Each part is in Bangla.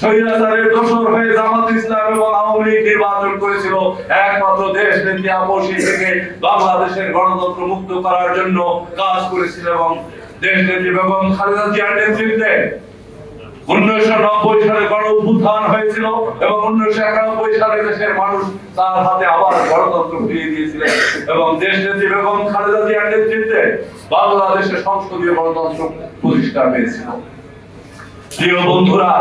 স্বৈরাচারের দোষর হয়ে জামাত ইসলাম এবং আওয়ামী লীগ নির্বাচন করেছিল। একমাত্র দেশ নেত্রী আপসী থেকে বাংলাদেশের গণতন্ত্র মুক্ত করার জন্য কাজ করেছিল এবং দেশ নেত্রী বেগম খালেদা জিয়ার নেতৃত্বে উনিশশো নব্বই সালে গণ অভ্যুত্থান হয়েছিল এবং উনিশশো একানব্বই সালে দেশের মানুষ তার হাতে আবার গণতন্ত্র ফিরিয়ে দিয়েছিলেন এবং দেশ নেত্রী বেগম খালেদা জিয়ার নেতৃত্বে বাংলাদেশের সংসদীয় গণতন্ত্র প্রতিষ্ঠা পেয়েছিল। প্রিয় বন্ধুরা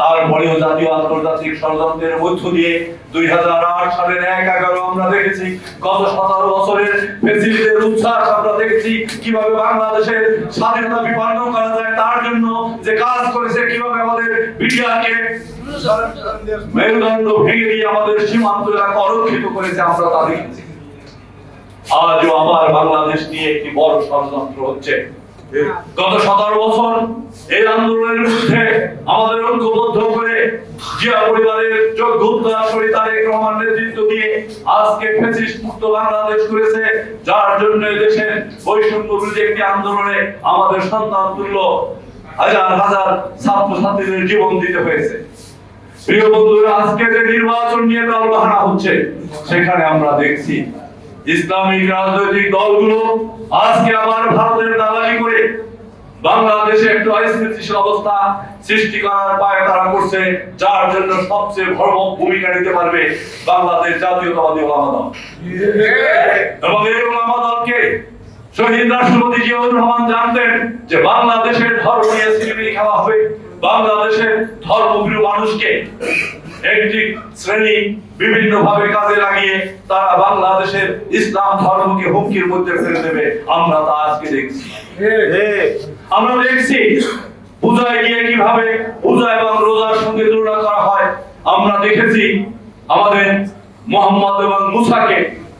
তারপরেও জাতীয় আন্তর্জাতিক ষড়যন্ত্রের মধ্য দিয়ে দুই হাজার আট সালের এক এগারো আমরা দেখেছি। গত সতেরো বছরের ফেসিলিটির উচ্ছ্বাস আমরা দেখেছি। কীভাবে বাংলাদেশের স্বাধীনতা বিপন্ন করা যায় তার জন্য যে কাজ করেছে, কীভাবে আমাদের মিডিয়াকে মেরুদণ্ড ভেঙে দিয়ে আমাদের সীমান্ত এলাকা অরক্ষিত করেছে আমরা তা দেখেছি। আজও আবার বাংলাদেশ নিয়ে একটি বড় ষড়যন্ত্র হচ্ছে। গত সতেরো বছর এই আন্দোলনের বিরুদ্ধে আমাদের ঐক্যবদ্ধ করে জিয়া পরিবারের যোগ্য উত্তরাসরী তারেক রহমান নেতৃত্ব দিয়ে আজকে ফেসিস্ট মুক্ত বাংলাদেশ করেছে, যার জন্য দেশের বৈষম্য বিরোধী একটি আন্দোলনে আমাদের সন্তান তুল্য হাজার হাজার ছাত্রছাত্রীদের জীবন দিতে হয়েছে। প্রিয় বন্ধুরা, আজকে যে নির্বাচন নিয়ে তালবাহানা হচ্ছে, সেখানে আমরা দেখছি ইসলামিক রাজনৈতিক দলগুলো আজকে আবার ভারতের দালালি করে বাংলাদেশে একটু অস্থিতিশীল অবস্থা সৃষ্টি করার পায় তারা করছে, যার জন্য সবচেয়ে বড় ভূমিকা নিতে পারবে বাংলাদেশ জাতীয়তাবাদী ওলামা দল। এবং এই ওলামা দলকে শহীদ রাষ্ট্রপতি জিয়াউর রহমান জানতেন যে বাংলাদেশের ধর্ম নিয়ে সিনেমি খেলা হবে। বাংলাদেশের ধর্মপ্রিয় মানুষকে একটি শ্রেণি বিভিন্ন ভাবে কাজে লাগিয়ে তারা বাংলাদেশের ইসলাম ধর্মকে হুমকির মধ্যে ফেলে দেবে। আমরা তা আজকে দেখছি। আমরা দেখছি পূজায় গিয়ে কীভাবে পূজা এবং রোজার সঙ্গে তুলনা করা হয়। আমরা দেখেছি আমাদের মোহাম্মদ এবং মুসাকে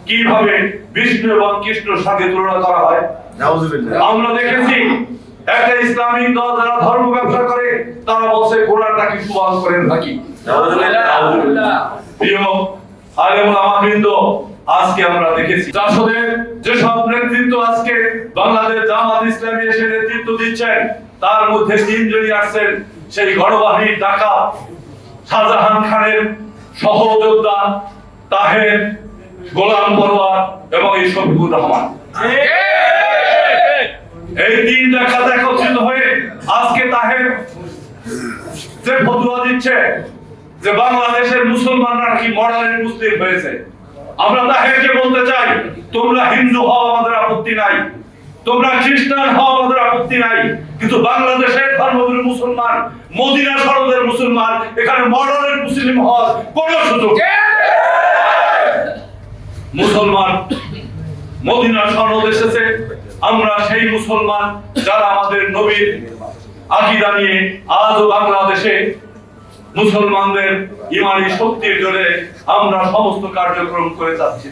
কীভাবে বিষ্ণু এবং কৃষ্ণর সঙ্গে তুলনা করা হয়। আমরা দেখেছি একটা ইসলামিক দল যারা ধর্ম ব্যবসা করে তারা বলছে কোরআন নাকি সুবাস করেন নাকি? প্রিয় আলেমুল আমাবৃন্দ আজকে আমরা দেখেছি জাসদের যেসব নেতৃত্ব আজকে বাংলাদেশ জামাত ইসলামী এসে নেতৃত্ব দিচ্ছেন তার মধ্যে তিনজনই আসছেন সেই গণবাহিনীর ডাকা শাহজাহান খানের সহযোদ্ধা তাহের গোলাম পরোয়ার এবং এই শফিকুর রহমান এই তিন ডাকাত একত্রিত হয়ে আজকে তাহের যে ফতুয়া দিচ্ছে যে বাংলাদেশের মুসলমানরা কি মডার্ন মুসলিম হয়েছে? আমরা তাহেরকে বলতে চাই, তোমরা হিন্দু হও, আমাদের আপত্তি নাই। তোমরা খ্রিস্টান হও, আমাদের আপত্তি নাই। কিন্তু বাংলাদেশের ধর্মগুরু মুসলমান, মদিনা শরদের মুসলমান, এখানে মডার্ন মুসলিম হওয়ার কোনো সুযোগ মুসলমান মদিনা সনদ এসেছে, আমরা সেই মুসলমান যারা আমাদের নবীর আকিদা নিয়ে আজও বাংলাদেশে মুসলমানদের ইমানি শক্তির জোরে আমরা সমস্ত কার্যক্রম করে যাচ্ছি।